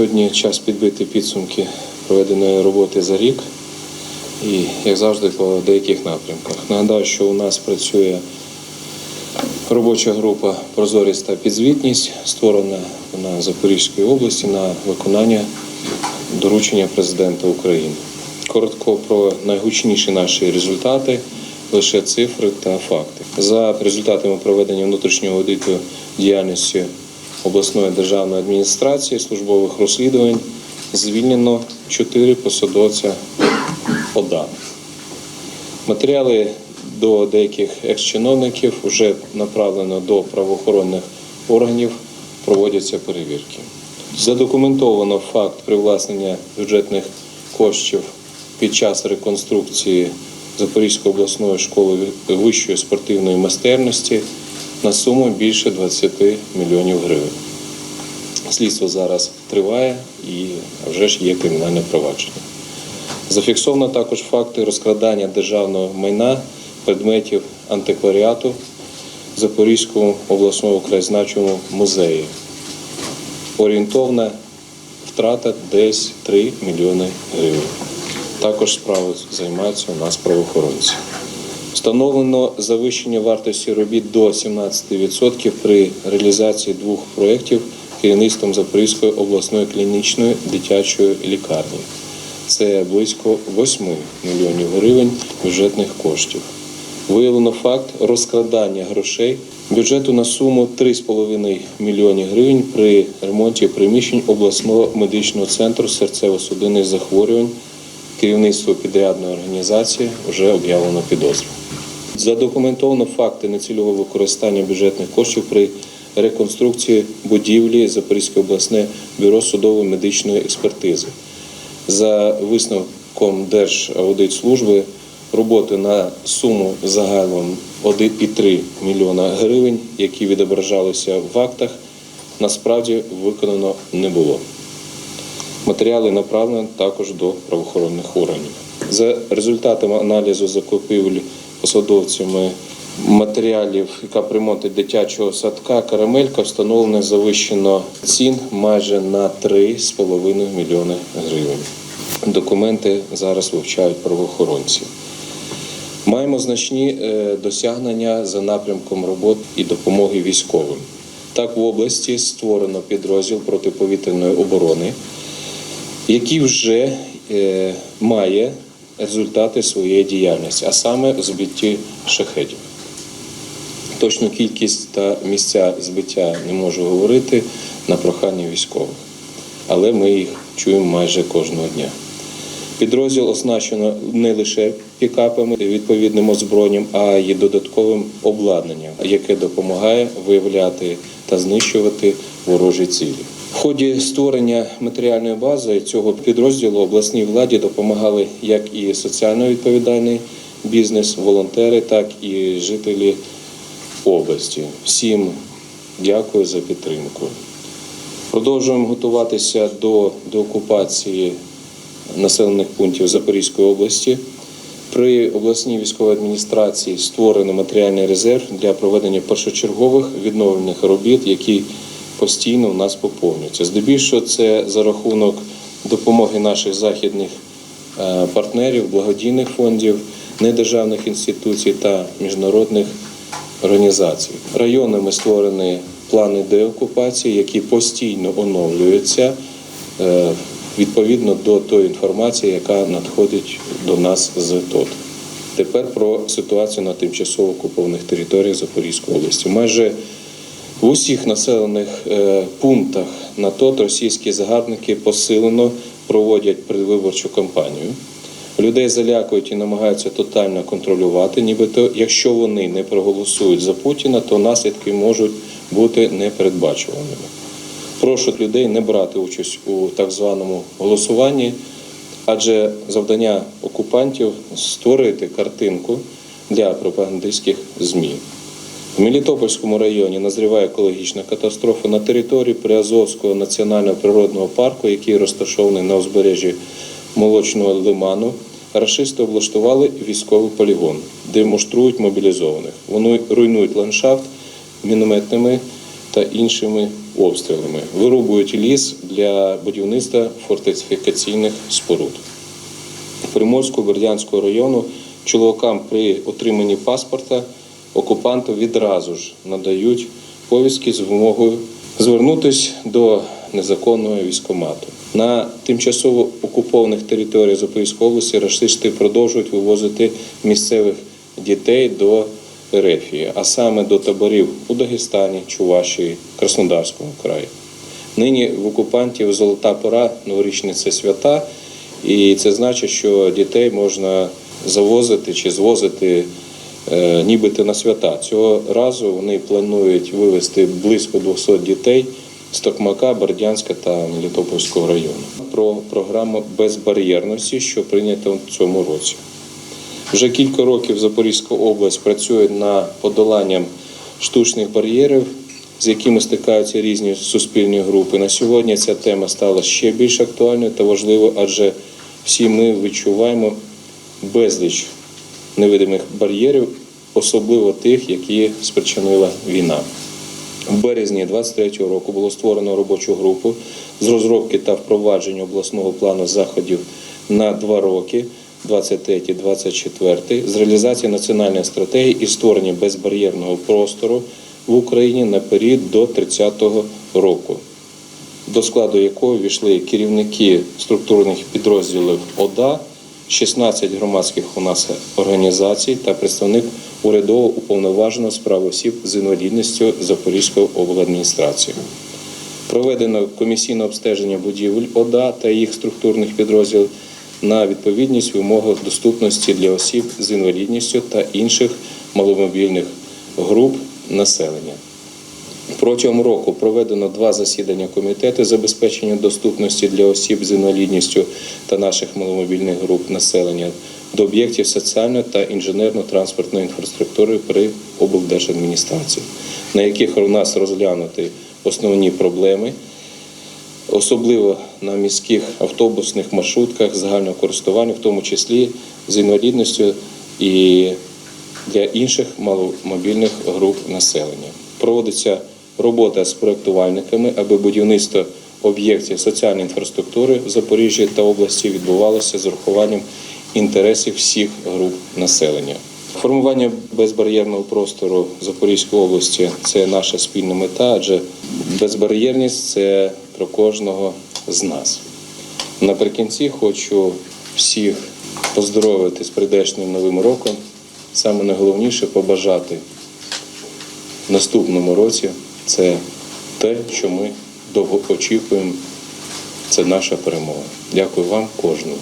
Сьогодні час підбити підсумки проведеної роботи за рік і, як завжди, по деяких напрямках. Нагадаю, що у нас працює робоча група Прозорість та підзвітність, створена на Запорізькій області на виконання доручення президента України. Коротко про найгучніші наші результати, лише цифри та факти. За результатами проведення внутрішнього аудиту діяльності обласної державної адміністрації службових розслідувань звільнено 4 посадовця ОДА. Матеріали до деяких екс-чиновників вже направлено до правоохоронних органів, проводяться перевірки. Задокументовано факт привласнення бюджетних коштів під час реконструкції Запорізької обласної школи вищої спортивної майстерності на суму більше 20 мільйонів гривень. Слідство зараз триває і вже ж є кримінальне провадження. Зафіксовано також факти розкрадання державного майна, предметів антикваріату Запорізькому обласному краєзнавчому музеї. Орієнтовна втрата десь 3 мільйони гривень. Також справою займаються у нас правоохоронці. Встановлено завищення вартості робіт до 17% при реалізації двох проєктів керівництвом Запорізької обласної клінічної дитячої лікарні. Це близько 8 мільйонів гривень бюджетних коштів. Виявлено факт розкрадання грошей бюджету на суму 3,5 мільйони гривень при ремонті приміщень обласного медичного центру серцево-судинних захворювань. Керівництво підрядної організації вже об'явлено підозру. Задокументовано факти нецільового використання бюджетних коштів при реконструкції будівлі Запорізьке обласне бюро судово медичної експертизи. За висновком Держаудитслужби роботи на суму загалом 1,3 мільйона гривень, які відображалися в актах, насправді виконано не було. Матеріали направлені також до правоохоронних органів. За результатами аналізу закупівель посадовцями матеріалів і капремонту дитячого садка Карамелька встановлено завищено цін майже на 3,5 мільйони гривень. Документи зараз вивчають правоохоронці. Маємо значні е, досягнення за напрямком робот і допомоги військовим. Так, в області створено підрозділ протиповітряної оборони, який вже е, має результати своєї діяльності, а саме збитті шахедів. Точну кількість та місця збиття не можу говорити на прохання військових, але ми їх чуємо майже кожного дня. Підрозділ оснащено не лише пікапами, відповідним озброєнням, а й додатковим обладнанням, яке допомагає виявляти та знищувати ворожі цілі. В ході створення матеріальної бази цього підрозділу обласній владі допомагали як і соціально відповідальний бізнес, волонтери, так і жителі області. Всім дякую за підтримку. Продовжуємо готуватися до деокупації населених пунктів Запорізької області. При обласній військовій адміністрації створено матеріальний резерв для проведення першочергових відновлених робіт, які постійно у нас поповнюються. Здебільшого це за рахунок допомоги наших західних е, партнерів, благодійних фондів, недержавних інституцій та міжнародних організацій. Районами створені плани деокупації, які постійно оновлюються е, відповідно до тої інформації, яка надходить до нас з ТОТ. Тепер про ситуацію на тимчасово окупованих територіях Запорізької області. Майже в усіх населених е, пунктах на ТОТ російські загарбники посилено проводять предвиборчу кампанію. Людей залякують і намагаються тотально контролювати, нібито якщо вони не проголосують за Путіна, то наслідки можуть бути непередбачуваними. Прошу людей не брати участь у так званому голосуванні, адже завдання окупантів створити картинку для пропагандистських ЗМІ. В Мелітопольському районі назріває екологічна катастрофа на території Приазовського національного природного парку, який розташований на узбережжі молочного лиману. Рашисти облаштували військовий полігон, де муштрують мобілізованих. Вони руйнують ландшафт мінометними та іншими обстрілами, вирубують ліс для будівництва фортифікаційних споруд. Приморського Бердянського району чоловікам при отриманні паспорта окупанти відразу ж надають повістки з вимогою звернутися до незаконного військомату. На тимчасово окупованих територіях Запорізької області рашисти продовжують вивозити місцевих дітей до Ерефії, а саме до таборів у Дагестані, Чувашії, Краснодарському краї. Нині в окупантів золота пора, новорічні це свята, і це значить, що дітей можна завозити чи звозити нібито на свята. Цього разу вони планують вивезти близько 200 дітей з Токмака, Бердянська та Мелітопольського району. Про програму безбар'єрності, що прийнята в цьому році. Вже кілька років Запорізька область працює над подоланням штучних бар'єрів, з якими стикаються різні суспільні групи. На сьогодні ця тема стала ще більш актуальною та важливою, адже всі ми відчуваємо безліч невидимих бар'єрів, особливо тих, які спричинила війна. В березні 23-го року було створено робочу групу з розробки та впровадження обласного плану заходів на два роки 23-24 з реалізації національної стратегії і створення безбар'єрного простору в Україні на період до 30-го року, до складу якого війшли керівники структурних підрозділів ОДА, 16 громадських у нас організацій та представник урядово уповноваженого справ осіб з інвалідністю Запорізької обладміністрації. Проведено комісійне обстеження будівель ОДА та їх структурних підрозділів на відповідність вимогам доступності для осіб з інвалідністю та інших маломобільних груп населення. Протягом року проведено два засідання комітету забезпечення доступності для осіб з інвалідністю та наших маломобільних груп населення до об'єктів соціальної та інженерно-транспортної інфраструктури при облдержадміністрації, на яких у нас розглянуті основні проблеми, особливо на міських автобусних маршрутках загального користування, в тому числі з інвалідністю і для інших маломобільних груп населення. Проводиться робота з проєктувальниками, аби будівництво об'єктів соціальної інфраструктури в Запоріжжі та області відбувалося з урахуванням інтересів всіх груп населення. Формування безбар'єрного простору Запорізької області це наша спільна мета, адже безбар'єрність це про кожного з нас. Наприкінці хочу всіх поздоровити з прийдешнім новим роком. Саме найголовніше побажати наступному році це те, що ми довго очікуємо. Це наша перемога. Дякую вам, кожному.